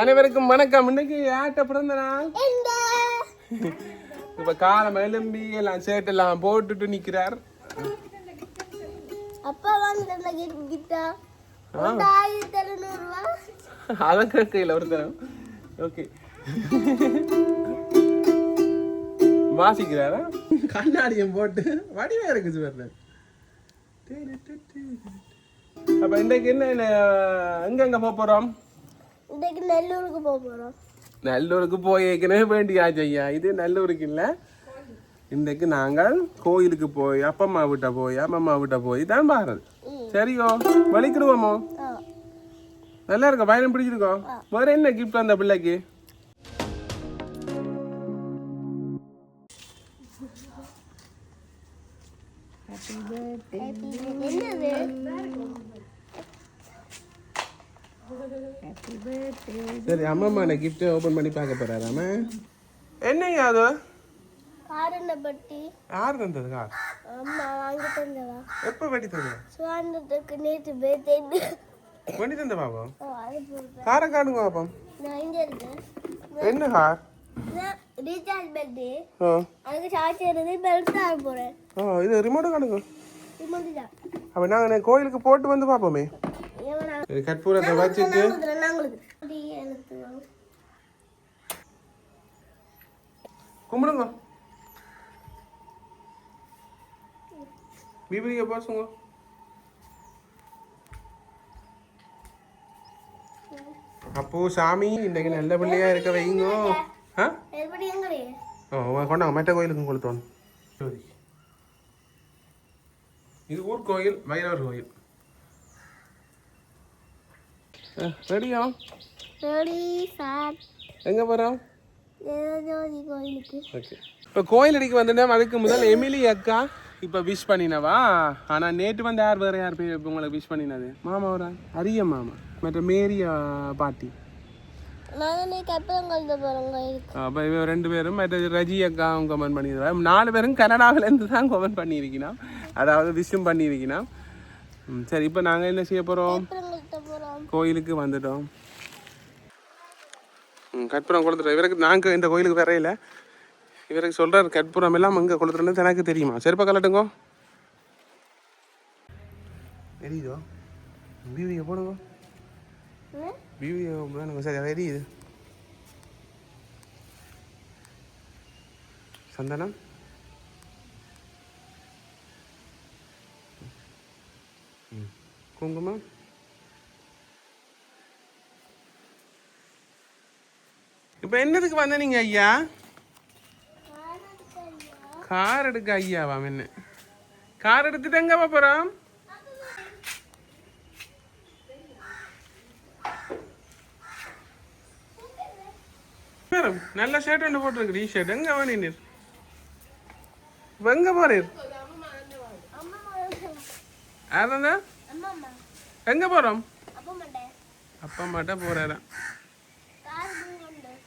அனைவருக்கும் வணக்கம். இன்னைக்கு யார்கிட்ட பிறந்த நாள் இப்ப காலம் எலும்பி எல்லாம் சேட்டு எல்லாம் போட்டுட்டு நிக்கிறார். அப்பா வாங்கிட்டு கிட்டா. ஆயிரத்தி அதான் கேட்கல ஒரு தரம் ஓகே. வாசிக்கிறாரா? கண்ணாடியும் போட்டு வடிவா இருக்கு சுவர்ல அப்ப இன்றைக்கு என்ன என்ன, எங்க எங்க போக போறோம்? இன்னைக்கு நெல்லூருக்கு போக போறோம் நல்லூருக்கு போய் ஏற்கனவே வேண்டியாச்சு ஐயா இது நல்லூருக்கு இல்லை இன்றைக்கு நாங்கள் கோயிலுக்கு போய் அப்பம்மா வீட்டை போய் அம்மம்மா வீட்டை போய் தான் பாருது சரியோ வலிக்கிடுவோமோ நல்லா இருக்கா பயணம் பிடிச்சிருக்கோம் வேற என்ன கிஃப்ட் அந்த பிள்ளைக்கு என்னது சரி அம்மம்மா என்ன கிஃப்ட் ஓபன் பண்ணி பார்க்க போறாராம என்னய்யா அது? காரண்ட பட்டி யார் தந்தது கார் அம்மா வாங்கி தந்தவா? எப்போ வெட்டி தந்தது? சுவாண்டத்துக்கு நேற்று போய் தேடி வெட்டி தந்த பாப்போம் போடுறேன் காரை காணுங்க பாப்போம். நான் இங்கே இருக்கேன் என்ன கார்? ரீசார்ஜ் பெட்டு அதுக்கு சார்ஜ் பெல்ட் ஓ இது ரிமோட்டை காணுங்க. ரிமோட் தான். அப்போ நாங்கள் கோயிலுக்கு போட்டு வந்து இது கற்பூரத்தை வச்சுட்டு கும்பிடுங்க. பிபிரிக்க போசுங்க அப்போ சாமி இன்னைக்கு நல்ல பிள்ளையா இருக்க வைங்க. கொண்டாங்க மெட்ட கோயிலுக்கு கொளுத்தோம் சரி. இது ஊர் கோயில் வைரவர் கோயில். ரெடியா? Ready sir. எங்கே போகிறோம் ஜோதி கோயிலுக்கு. ஓகே. இப்போ கோயில் அடிக்கு வந்துட்டோம் அதுக்கு முதல் எமிலி அக்கா இப்போ விஷ் பண்ணினவா? ஆனால் நேற்று வந்து யார் வேறு யார் பேர் உங்களுக்கு விஷ் பண்ணினது? மாமா ஒரு அரிய மாமா. மற்ற மேரியா பாட்டி. அப்போ ரெண்டு பேரும் மற்ற ரஜி அக்காவும் கமெண்ட் பண்ணிடுவா நாலு பேரும் கனடாவிலேருந்து தான் கமெண்ட் பண்ணியிருக்கணும். அதாவது விஷும் பண்ணியிருக்கணும். சரி இப்போ நாங்கள் என்ன செய்ய போகிறோம் கோயிலுக்கு வந்துட்டோம். கற்பூரம் கொளுத்துறோம் இவருக்கு நாங்கள் இந்த கோயிலுக்கு வரையில இவருக்கு சொல்கிறார் கற்பூரம் எல்லாம் அங்கே கொளுத்துறேன்னு எனக்கு தெரியுமா? செருப்பா கலட்டுங்கோ தெரியுதோ பிவியை போடுங்க. பிவியை வேணுங்க சரி தெரியுது சந்தனம்? குங்குமம்? இப்போ என்னதுக்கு வந்த நீங்க ஐயா? கார் எடுக்க ஐயாவா என்ன கார் எடுத்துட்டு எங்க மேடம் நல்ல ஷர்ட் ஒன்று போட்டிருக்கு டி ஷர்ட் எங்க வேணீர் எங்க போறீர்? அம்மா எங்க போறோம்? அப்பா மாட்ட போறாராம்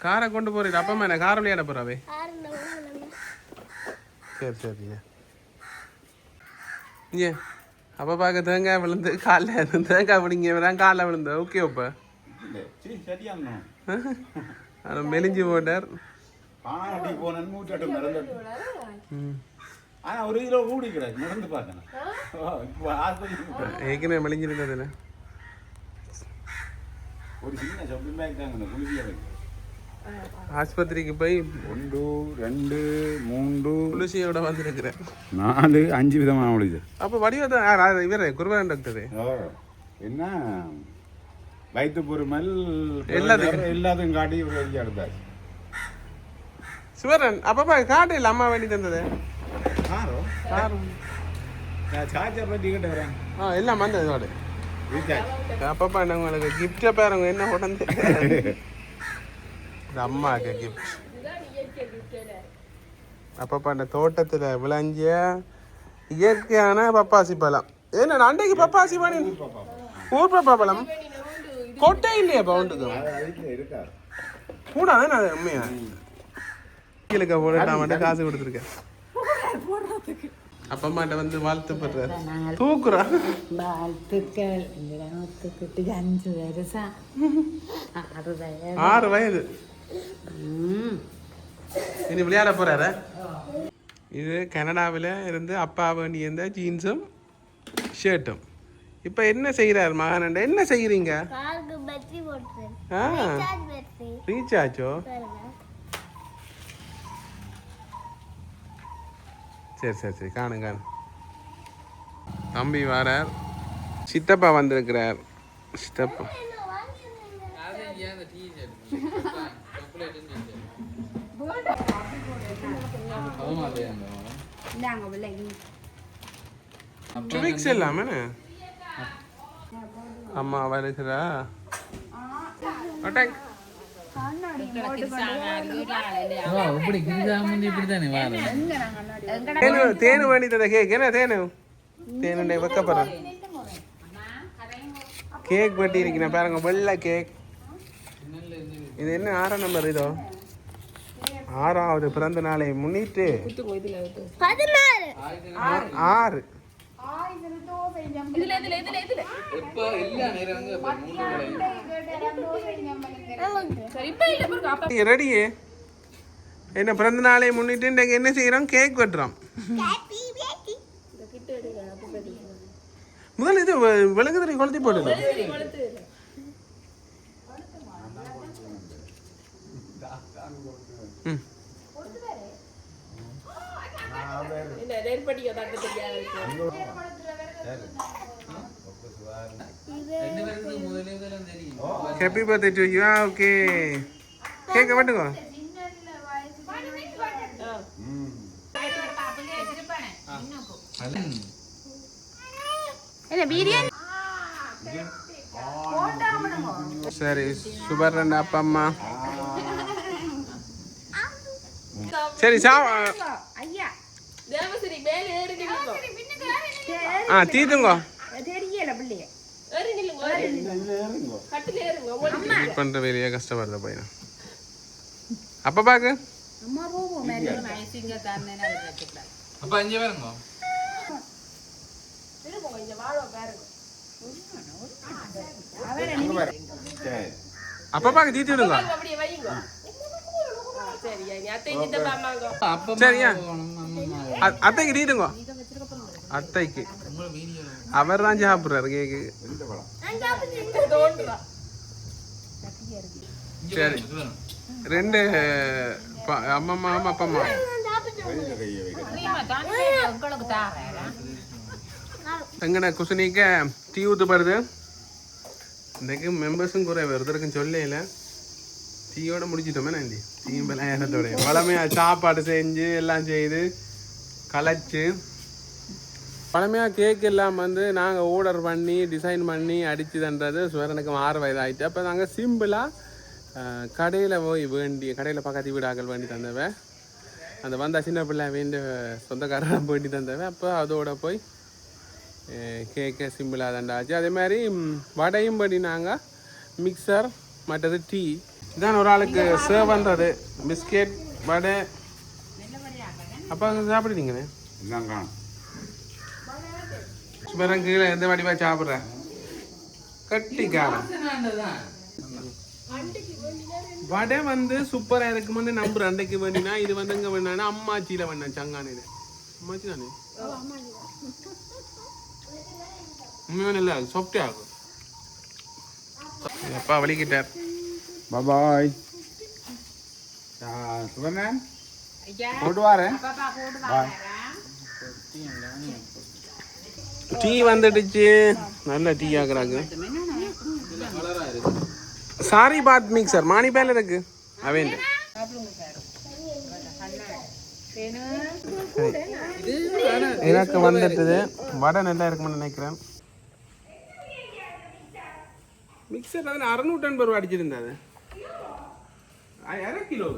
காரை கொண்டு போறீர் அப்பா என்ன கார் விளையாட போறாவே சரி சரிங்க ஏ அப்போ பார்க்க தேங்காய் விழுந்து காலில் தேங்காய் பிடிங்க தான் காலில் விழுந்து. ஓகே அப்போ. சரி ஆனால் மெலிஞ்சு போட்டார் ஏற்கனவே மெலிஞ்சிருந்ததுல ஒரு சின்ன ஆஸ்பத்திரிக்கு போய் ஒன்று ரெண்டு மூன்று. துளசியோட வந்திருக்கிறேன். நாலு அஞ்சு விதமான முடியுது அப்போ வடிவத்தான் இவர் குருவரன் டாக்டரு என்ன? வயிற்று பொறுமல் எல்லாத்துக்கும். எல்லாத்தையும் காட்டி வெளியே எடுத்தாச்சு சிவரன் அப்பப்பா காட்டு இல்லை அம்மா வேண்டி தந்தது. சார்ஜர் கிட்ட வரேன். ஆ எல்லாம் வந்தது ரீசார்ஜ் அப்பப்பா என்ன உங்களுக்கு கிஃப்டை பாருங்க என்ன உடனே இது அம்மாக்கு கிஃப்ட் அப்பப்பா இந்த தோட்டத்தில் விளைஞ்ச இயற்கையான பப்பாசி பழம். என்ன அன்றைக்கு பப்பாசி பழம்? ஊர் பப்பா பழம்? கொட்டை இல்லையா பவுண்டுக்கு? வீட்டில் இருக்கா கூடாது அது உண்மையா கீழே போட்டு மட்டும் காசு கொடுத்துருக்கேன். அப்பா அம்மாட்ட வந்து வாழ்த்து பெற்றார் தூக்குறா. வாழ்த்துக்கள். இந்த அஞ்சு வருஷா ஆறு வயது. ஆறு வயது. இனி விளையாட போறாரா? இது கனடாவில் இருந்து அப்பா வேண்டி இருந்த ஜீன்ஸும் ஷர்ட்டும் இப்போ என்ன செய்கிறார் மகானண்ட? என்ன செய்கிறீங்க காருக்கு பேட்டரி போட்டுறேன். ஆ. சார்ஜ் பேட்டரி ரீசார்ஜோ சரி சரி சரி. காணும் காணும். தம்பி வரார். சித்தப்பா வந்திருக்கிறார். சித்தப்பா. ட்விக்ஸ் இல்லாம அம்மா வருகிறா அட்டாக் தேனு வேண்டி தந்த கேக் என்ன தேனு? தேனு வைக்கப்படுறேன் கேக் வெட்டி இருக்கிறேன் பாருங்க வெள்ளை கேக் இது என்ன ஆறாம் நம்பர் இதோ? ஆறாவது பிறந்த நாளை முன்னிட்டு ஆறு. எப்போ இல்ல நேரம் வந்து அப்ப. மூணு ரெடி என்ன பிறந்த நாளை முன்னிட்டு என்ன செய்கிறோம் கேக் வெட்டுறோம். முதல்ல இது வெ- விளக்குதிரை கொளுத்தி போடுது ரெண்டு பேருக்கு முதலே இதெல்லாம் தெரியும் happy birthday to you okay கேக்க வெட்டுங்க சரி சுபர் ரெண்டு அப்பா அம்மா சரி சா ஆ தீத்துங்கோ வெயிட் பண்ற வேலையா கஷ்டப்படுற பையன்? அப்ப பாக்கு. அப்ப அஞ்சு பேருங்க. சரி. அப்ப பாக்கு தீத்து விடுங்க. அப்பா சரியா? அம்மா அ- அத்தைக்கு தீத்துங்க அத்தைக்கு உங்களை அத்தைக்கு. அவர் தான் சாப்பிட்றாரு கேக்கு. சரி. ரெண்டு அம்மா அம்மா அப்பா அம்மா கையில் கையை வைக்க எங்கட குசனிக்க டீ இன்றைக்கு மெம்பர்ஸும் குறை ஒருத்தருக்கும் சொல்லல. டீயோட முடிச்சிட்டோமே நன்றி டீயும் விளையாடத்தோட பழமையாக சாப்பாடு செஞ்சு எல்லாம் செய்து. கலைச்சு. பழமையாக கேக் எல்லாம் வந்து நாங்கள் ஆர்டர் பண்ணி டிசைன் பண்ணி அடித்து தந்தது சுவரனுக்கு ஆறு வயது ஆயிடுச்சு அப்போ நாங்கள் சிம்பிளாக கடையில் போய் வேண்டி கடையில் பக்கத்து வீடாக்கள் வேண்டி தந்தவ அந்த வந்த சின்ன பிள்ளை வேண்டிய சொந்தக்காரன் வேண்டி தந்தவ அப்போ அதோட போய் கேக்கு சிம்பிளாக தண்டாச்சு அதே மாதிரி வடையும் பண்ணினாங்க மிக்சர் மற்றது டீ இதான் ஒரு ஆளுக்கு சர்வ் பண்ணுறது பிஸ்கெட் வடை அப்போ அங்கே சாப்பிடுறீங்களே? இதான் காணும் சுமரன் கீழே எந்த வடிவா சாப்பிட்றேன் கட்டி காரம் வடை வந்து சூப்பராக இருக்குமென்னு நம்புறேன் அன்றைக்கு வேண்டினா இது வந்து இங்கே வேணா அம்மாச்சியில் வேணாம் சங்கானையில். அம்மாச்சி தானே? உண்மையான இல்லை சாஃப்டே ஆகும். அப்பா வலிக்கிட்டார். பாய் சுபர்ணன் டீ வந்துடுச்சு. நல்ல டீ ஆகுறாங்க சாரி பாத் மிக்சர் மாணி பேல இருக்கு. அவன். எனக்கு வந்துட்டுது. வடை நல்லா இருக்கும்னு நினைக்கிறேன். மிக்சர் அதில் அறுநூற்றி எண்பது ரூபா அடிச்சிருந்தாது அ- அரை கிலோ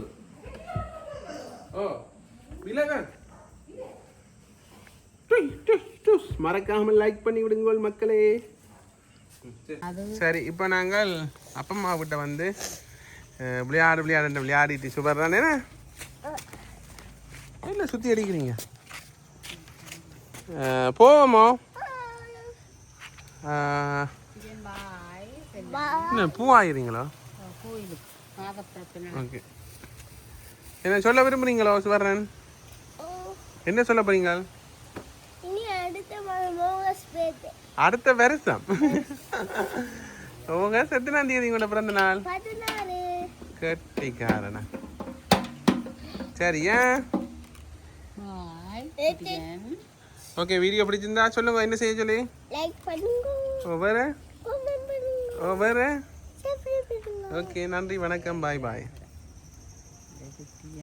மறக்காமல் லைக் பண்ணி விடுங்கள் மக்களே. சரி இப்போ நாங்கள் அப்பா அம்மா கிட்ட வந்து விளையாடு விளையாடு விளையாடிட்டு சூப்பர் தானே. இல்லை சுற்றி அடிக்கிறீங்க? போவோமோ? என்ன பூ ஆகிறீங்களோ ஓகே என்ன சொல்ல விரும்புறீங்களோ சுவர்ணன்? என்ன சொல்ல போறீங்க? இனி அடுத்த வருஷம். உங்க எத்தனாம் தேதி உங்களோட பிறந்த நாள்? கட்டிக்காரனா. சரி ஏன் ஓகே வீடியோ பிடிச்சிருந்தா சொல்லுங்க என்ன செய்ய சொல்லி? லைக் பண்ணுங்க. ஓகே நன்றி வணக்கம் பாய் பாய் profecía.